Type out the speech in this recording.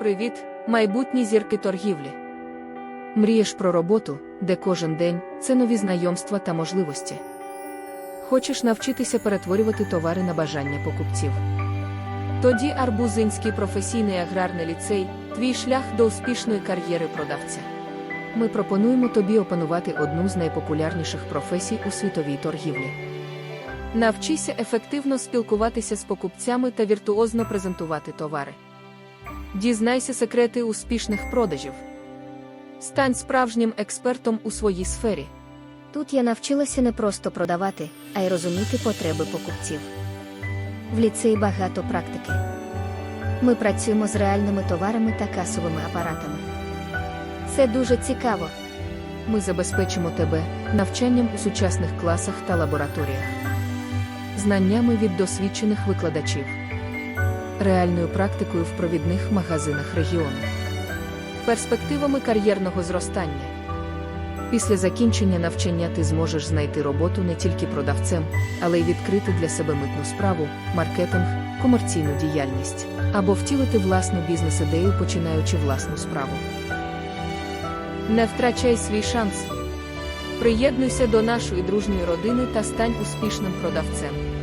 Привіт, майбутні зірки торгівлі. Мрієш про роботу, де кожен день це нові знайомства та можливості. Хочеш навчитися перетворювати товари на бажання покупців. Тоді Арбузинський професійний аграрний ліцей твій шлях до успішної кар'єри продавця. Ми пропонуємо тобі опанувати одну з найпопулярніших професій у світовій торгівлі. Навчися ефективно спілкуватися з покупцями та віртуозно презентувати товари. Дізнайся секрети успішних продажів. Стань справжнім експертом у своїй сфері. Тут я навчилася не просто продавати, а й розуміти потреби покупців. В ліцеї багато практики. Ми працюємо з реальними товарами та касовими апаратами. Це дуже цікаво. Ми забезпечимо тебе навчанням у сучасних класах та лабораторіях, знаннями від досвідчених викладачів, реальною практикою в провідних магазинах регіону, перспективами кар'єрного зростання. Після закінчення навчання ти зможеш знайти роботу не тільки продавцем, але й відкрити для себе митну справу, маркетинг, комерційну діяльність або втілити власну бізнес-ідею, починаючи власну справу. Не втрачай свій шанс. Приєднуйся до нашої дружньої родини та стань успішним продавцем.